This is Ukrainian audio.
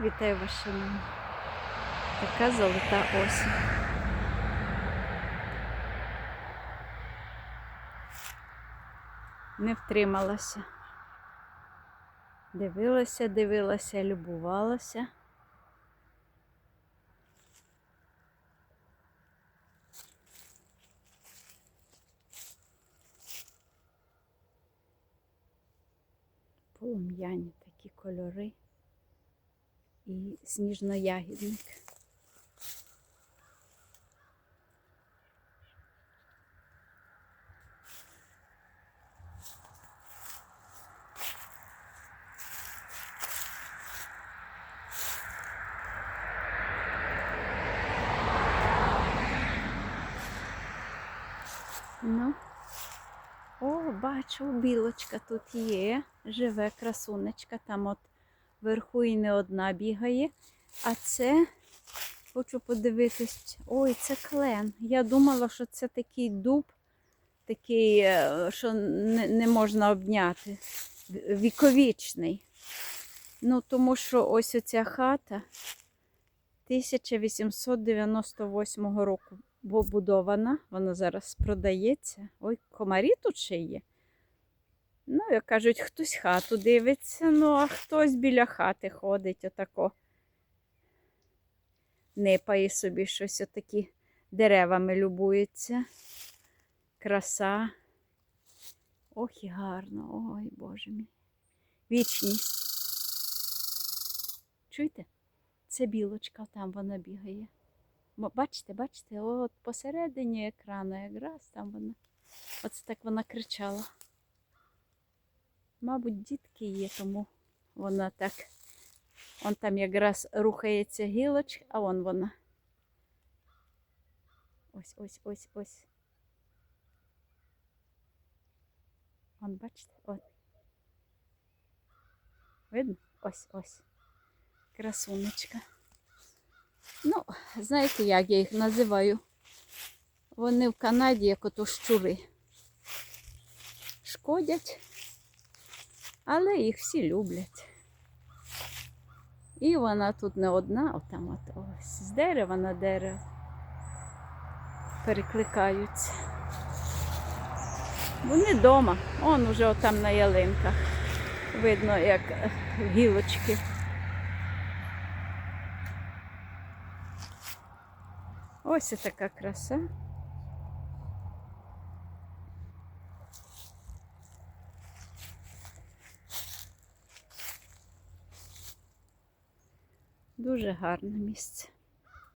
Вітаю вас, шановні. Така золота осінь. Не втрималася. Дивилася, дивилася, любувалася. Полум'яні такі кольори і сніжно-ягідник. Ну, о, бачу, білочка тут є. Живе красунечка, там от вверху і не одна бігає. А це хочу подивитись. Ой, це клен. Я думала, що це такий дуб, такий, е, що не, не можна обняти. Віковічний. Ну, тому що ось оця хата 1898 року побудована. Вона зараз продається. Ой, комарі тут ще є. Ну, як кажуть, хтось хату дивиться, ну а хтось біля хати ходить отако. Нипає собі щось отакі деревами любується. Краса. Ох і гарно, ой Боже мій. Вічність. Чуєте? Це білочка, там вона бігає. Бачите, бачите, от посередині екрану якраз там вона. Оце так вона кричала. Мабуть, дітки є, тому вона так. Он там якраз рухається гілочка, а вон вона. Ось, ось, ось, ось. Вон, бачите? От. Видно? Ось, ось. Красунечка. Ну, знаєте, як я їх називаю? Вони в Канаді, як ото щури. Шкодять, але їх всі люблять. І вона тут не одна, отам от ось з дерева на дерево перекликаються. Вони вдома, он уже отам на ялинках. Видно, як е, гілочки. Ось така краса. Дуже гарне місце.